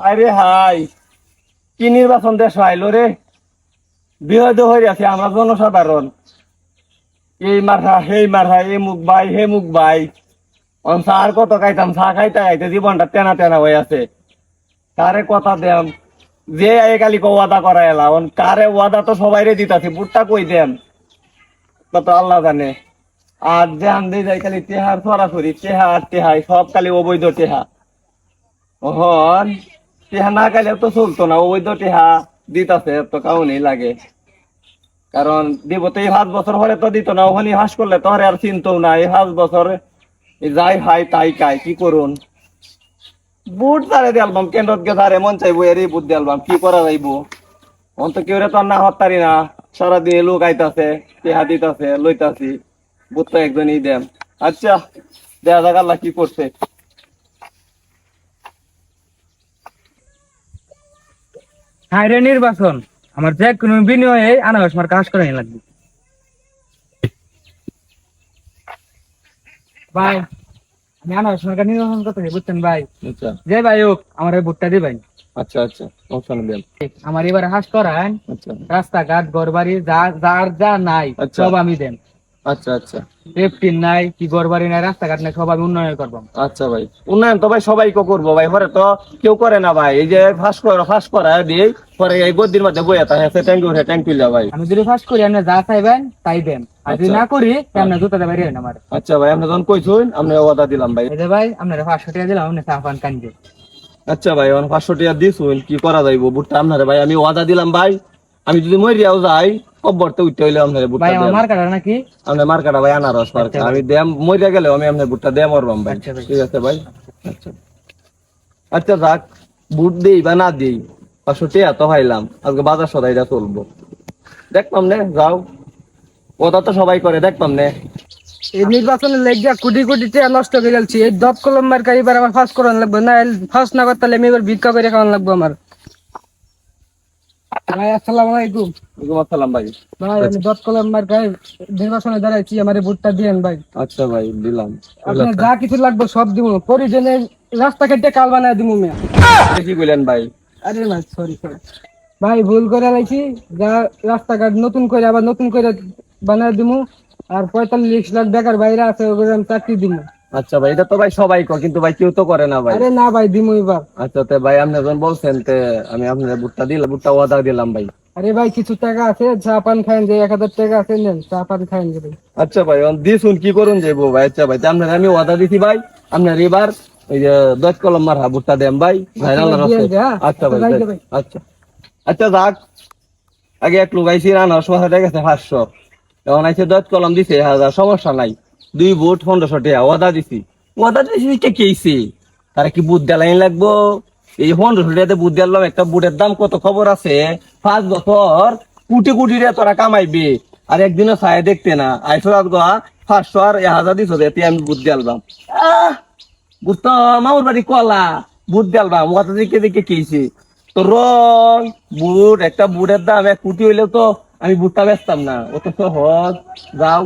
আরে হাই, কি নির্বাচন দেশ আইলো রে? বিহদ হয়ে আছে আমরা, জনসাধারণ। এই মারহা সেই মারহা এই মুখ ভাই হে মুখ ভাই অন সার কত খাইতাম? চা খাইতে খাইতে জীবনটা তেনা তেনা হয়ে আছে। কারে কথা দেম যে আই কালি ওয়াদা করা এলা। অন কারে ওয়াদা তো সবাই রে দিতাছি, বুটটা কই দেম তা তো আল্লাহ জানে। আর যে আন্দে যাই খালি তেহার, সরাসরি তেহা আর তেহাই, সব খালি অবৈধ তেহা। ওহন টেহা না খাইলে তো চলতো না অবৈধ টেহা দিতাছে তো কাউনি লাগে। কারণ দিব তো এই পাঁচ বছর হলে তো দিত না, ওখানে হাস করলে তো আর চিনতো না, এই পাঁচ বছর যাই হাই তাই কাই, কি করুন? বুট তারে দিয়ালবাম কেন্দ্রত গে তারে মন চাইব এর বুট দিয়ালবাম কি করা যাইব? অন্ত কেউ তো না হতারি না, সারাদিন লোক আইতাছে, টেহা দিতাছে, লইতাছি, বুট তো একজনই দেন। আচ্ছা দেখা যাক আল্লাহ কি করছে। হাইরে নির্বাচন। আমার যে কোনো বিনিময়ে আনারস মার কাজ করে লাগবে। ভাই আমি আনারস মার্কা নির্বাচন করতে বুঝছেন ভাই? আচ্ছা। যে ভাই হোক আমার ভোটটা দিবেন। আচ্ছা আচ্ছা। আমার এবারে হাস করান। আচ্ছা। রাস্তাঘাট ঘর বাড়ি যা যার যা নাই আচ্ছা। সব আমি দেন। আচ্ছা আচ্ছা। লেফটিন নাই কি ঘর বাড়ি নাই রাস্তাঘাট নাই সব আমি উন্নয়ন করব। আচ্ছা ভাই। উন্নয়ন তো ভাই সবাই কো করব ভাই পরে তো কেউ করে না ভাই। এই যে ফাঁস করে ফাঁস করা দিয়ে পরে এই গদির মধ্যে বইয়া থাকে সে ট্যাঙ্কি উঠে ট্যাঙ্ক তুলে ভাই। আমি যদি ফার্স্ট করি আপনি যা চাইবেন তাই দেন। আর যদি আচ্ছা। না করি আপনি জুতা দেবেন রেন আমার। আচ্ছা ভাই আমরা যখন কইছুন আমরা ওয়াদা দিলাম ভাই। এই যে ভাই আপনার পাঁচশো টাকা দিলাম আপনি চা পান কান্দে আচ্ছা ভাই এখন পাঁচশো টাকা দিছুন কি করা যাইব? বুটটা আপনারে ভাই আমি ওয়াদা দিলাম ভাই। আমি যদি মরিয়াও যাই কব্বরতে উঠতে হইলে আপনারে বুটটা ভাই আমার নাকি? আপনার মার্কাটা ভাই আনারস মার্কা। আচ্ছা। আমি দেম মরিয়া গেলেও আমি আপনার বুটটা দেম মরবাম ভাই। আচ্ছা ভাই। ঠিক আছে ভাই? আচ্ছা। আচ্ছা যাক বুট দেই বা না দেই পাঁচশো টাকা তো পাইলাম। আজকে বাজার সদাইটা চলবো। দেখতাম নে যাও। ওটা তো সবাই করে দেখতাম নে। এই নির্বাচনের লেগিয়া কোটি কোটি টাকা নষ্ট করে যাচ্ছি এই দপ কলম মার্কা এবার আমার ফার্স্ট করান লাগবে। না ফার্স্ট না করতে আমি এবার ভিক্ষা করে খাওয়ান লাগবে আমার। ভাই আসসালামু আলাইকুম। ওয়ালাইকুম আসসালাম ভাই। ভাই আমি দপ কলম মার্কায় নির্বাচনে দাঁড়াইছি আমার ভোটটা দিয়েন ভাই। আচ্ছা ভাই দিলাম। আপনার যা কিছু লাগবে সব দিব। প্রয়োজনে রাস্তা কেটে কাল বানায় দিব মিয়া। কি কইলেন ভাই? আরে ভাই সরি সরি ভাই ভুল করে লাইছি যা রাস্তাঘাট নতুন করে আবার নতুন করে বানায় দিমু। আর পঁয়তাল্লিশ লাখ বেকার বাইরে আছে ওগুলো আমি চাকরি দিমু। আচ্ছা ভাই এটা তো ভাই সবাই কর কিন্তু ভাই কেউ তো করে না ভাই। আরে না ভাই দিমু এবার। আচ্ছা তে ভাই আপনি যখন বলছেন তে আমি আপনার বুটটা দিলাম বুটটা ওয়াদা দিলাম ভাই। আরে ভাই কিছু টাকা আছে? চা পান খাইন যে এক হাজার টাকা আছে নেন চা পান খাইন যে আচ্ছা ভাই দিছুন কি করুন যাইবো ভাই? আচ্ছা ভাই আপনার আমি ওয়াদা দিছি ভাই। আপনার এবার ওই যে দশ কলম মার বুটটা দেন ভাই। ভাই আচ্ছা, আল্লাহর দিয়ে রাস্তায়। দে, হ্যাঁ? আচ্ছা ভাই আচ্ছা, ভাই। আচ্ছা। আচ্ছা যাক। আগে এক লোক আইসি রানার সময় গেছে পাঁচশো। এখন আইসে দশ কলম দিছে হাজার সমস্যা নাই। দুই বুট পনেরোশো টাকা, ওয়াদা দিছি। ওয়াদা দিছি কে কেছি তারা কি বুট দেলাই লাগবো? এই পনেরোশো টাকাতে বুট দিলাম, একটা বুটের দাম কত খবর আছে? পাঁচ বছর কোটি কোটি রে তোরা কামাইবে। আর একদিনও ছায় দেখতে না। আইসো রাত গোয়া পাঁচশো আর এক হাজার দিছো এতে আমি বুট দিলাম বুট তো বাড়ি কলা, বুট দিলাম ওয়াদা দিকে দিকে কেছি তো রং, বুট, একটা বুটের দাম এক কোটি হইলেও তো আমি বুটটা বেচতাম না। অত সহজ। যাও।